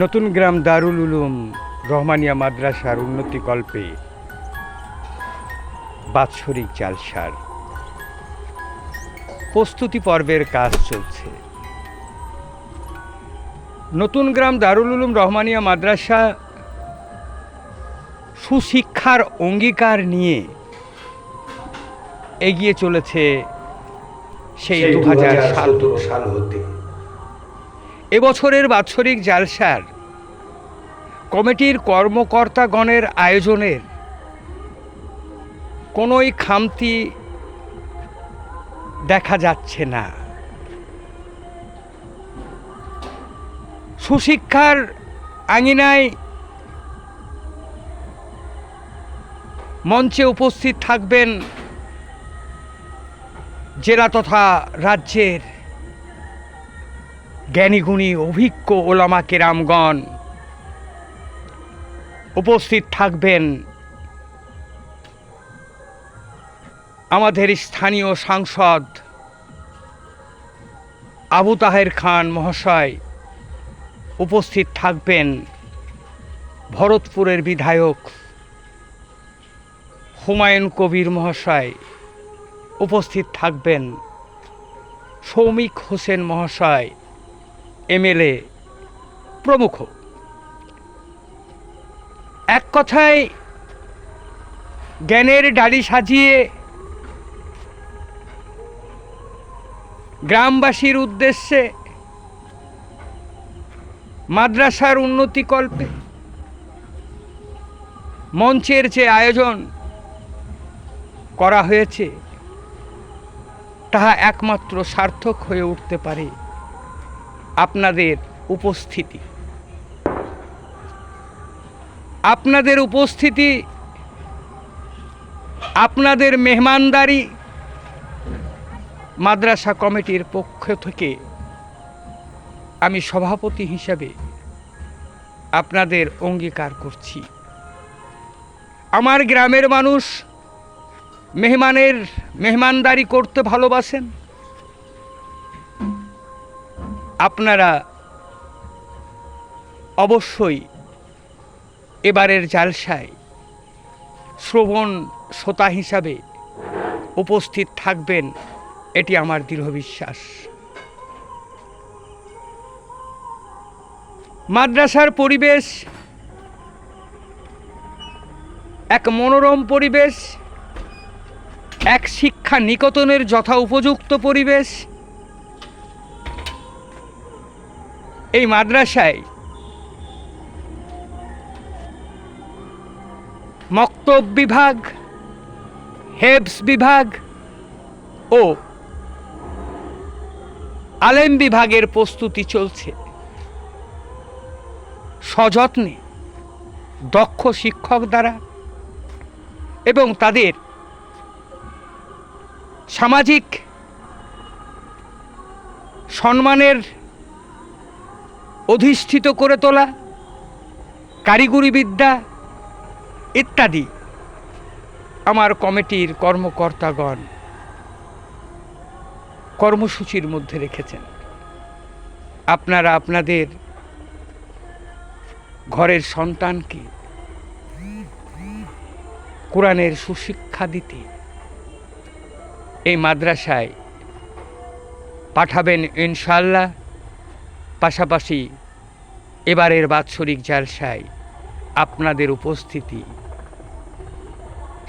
নতুন গ্রাম দারুল উলুম রহমানিয়া মাদ্রাসার উন্নতি উন্নতিকল্পে বাৎসরিক জালসার। প্রস্তুতি পর্বের কাজ চলছে। নতুন গ্রাম দারুল উলুম রহমানিয়া মাদ্রাসা সুশিক্ষার অঙ্গীকার নিয়ে এগিয়ে চলেছে সেই দু হাজার সাল। হতে এবছরের বাৎসরিক জালসার কমিটির কর্মকর্তাগণের আয়োজনের কোনোই খামতি দেখা যাচ্ছে না। সুশিক্ষার আঙিনায় মঞ্চে উপস্থিত থাকবেন জেলা তথা রাজ্যের জ্ঞানীগুণী অভিজ্ঞ ওলামা কেরামগণ উপস্থিত থাকবেন। আমাদের স্থানীয় সাংসদ আবু তাহের খান মহাশয় উপস্থিত থাকবেন। ভরতপুরের বিধায়ক হুমায়ুন কবির মহাশয় উপস্থিত থাকবেন। সৌমিক হোসেন মহাশয় এমএলএ প্রমুখ। এক কথায়, জ্ঞানের ডালি সাজিয়ে গ্রামবাসীর উদ্দেশ্যে মাদ্রাসার উন্নতিকল্পে মঞ্চের যে আয়োজন করা হয়েছে, তাহা একমাত্র সার্থক হয়ে উঠতে পারে। আপনাদের উপস্থিতি। আপনাদের উপস্থিতি, আপনাদের মেহমানদারি মাদ্রাসা কমিটির পক্ষ থেকে আমি সভাপতি হিসাবে আপনাদের অঙ্গীকার করছি। আমার গ্রামের মানুষ মেহমানের, মেহমানদারি করতে ভালোবাসেন। আপনারা অবশ্যই এবারের জালসায় শ্রবণ শ্রোতা হিসাবে উপস্থিত থাকবেন, এটি আমার দৃঢ় বিশ্বাস। মাদ্রাসার পরিবেশ, এক মনোরম পরিবেশ, এক শিক্ষা নিকতনের যথা উপযুক্ত পরিবেশ এই মাদ্রাসায় মক্তব বিভাগ হেবস বিভাগ ও আলেম বিভাগের প্রস্তুতি চলছে। সযত্নে দক্ষ শিক্ষক দ্বারা এবং তাদের সামাজিক সম্মানের অধিষ্ঠিত করে তোলা কারিগরি বিদ্যা ইত্যাদি। আমার কমিটির কর্মকর্তাগণ কর্মসূচির মধ্যে রেখেছেন। আপনারা আপনাদের ঘরের সন্তানকে কোরআনের সুশিক্ষা দিতে এই মাদ্রাসায় পাঠাবেন ইনশাল্লাহ পাশাপাশি এবারের বাৎসরিক জালসায় আপনাদের উপস্থিতি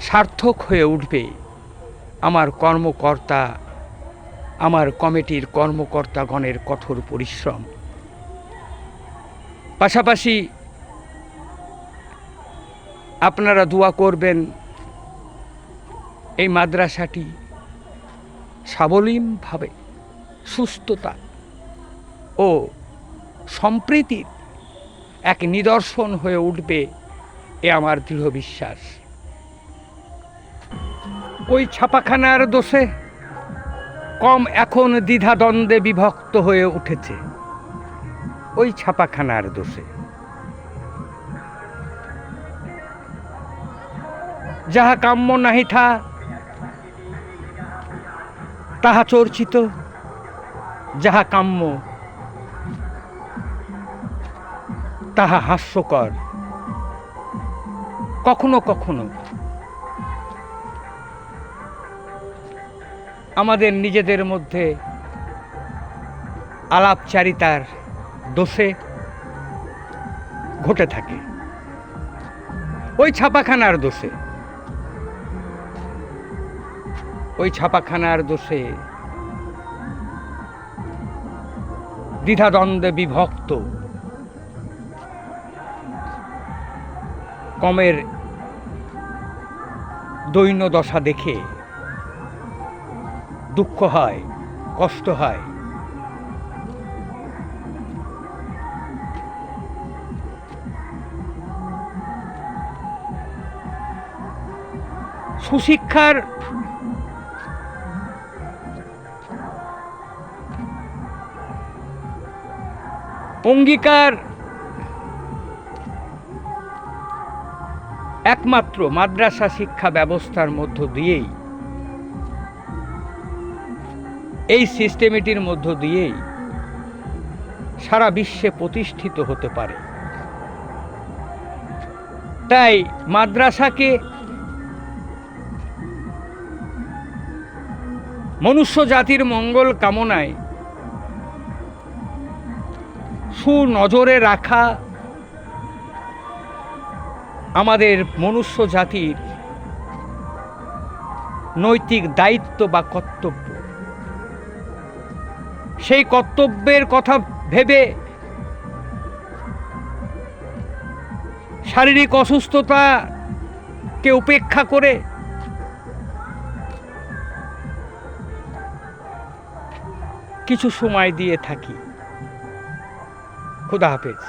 সার্থক হয়ে উঠবে। আমার কর্মকর্তা, আমার কমিটির কর্মকর্তাগণের কঠোর পরিশ্রম। পাশাপাশি আপনারা দোয়া করবেন, এই মাদ্রাসাটি সাবলীনভাবে সুস্থতা ও সম্প্রীতির এক নিদর্শন হয়ে উঠবে এ আমার দৃঢ় বিশ্বাস। ওই ছাপাখানার দোষে কম এখন দ্বিধাদ্বন্দ্বে বিভক্ত হয়ে উঠেছে। ওই ছাপাখানার দোষে। যাহা কাম্য নাহি থা, তাহা চর্চিত, যাহা কাম্য তাহা হাস্যকর। কখনো কখনো আমাদের নিজেদের মধ্যে আলাপচারিতার দোষে ঘটে থাকে। ওই ছাপাখানার দোষে। ওই ছাপাখানার দোষে দ্বিধাদ্বন্দ্বে বিভক্ত কমের দৈন্য দশা দেখে দুঃখ হয় কষ্ট হয়। সুশিক্ষার অঙ্গীকার একমাত্র মাদ্রাসা শিক্ষা ব্যবস্থার মধ্য দিয়েই। এই সিস্টেমেটির মধ্য দিয়েই সারা বিশ্বে প্রতিষ্ঠিত হতে পারে। তাই মাদ্রাসাকে মনুষ্য জাতির মঙ্গল কামনায় সুনজরে রাখা আমাদের মনুষ্য জাতির নৈতিক দায়িত্ব বা কর্তব্য। সেই কর্তব্যের কথা ভেবে শারীরিক অসুস্থতাকে উপেক্ষা করে কিছু সময় দিয়ে থাকি। খুদা হাফেজ।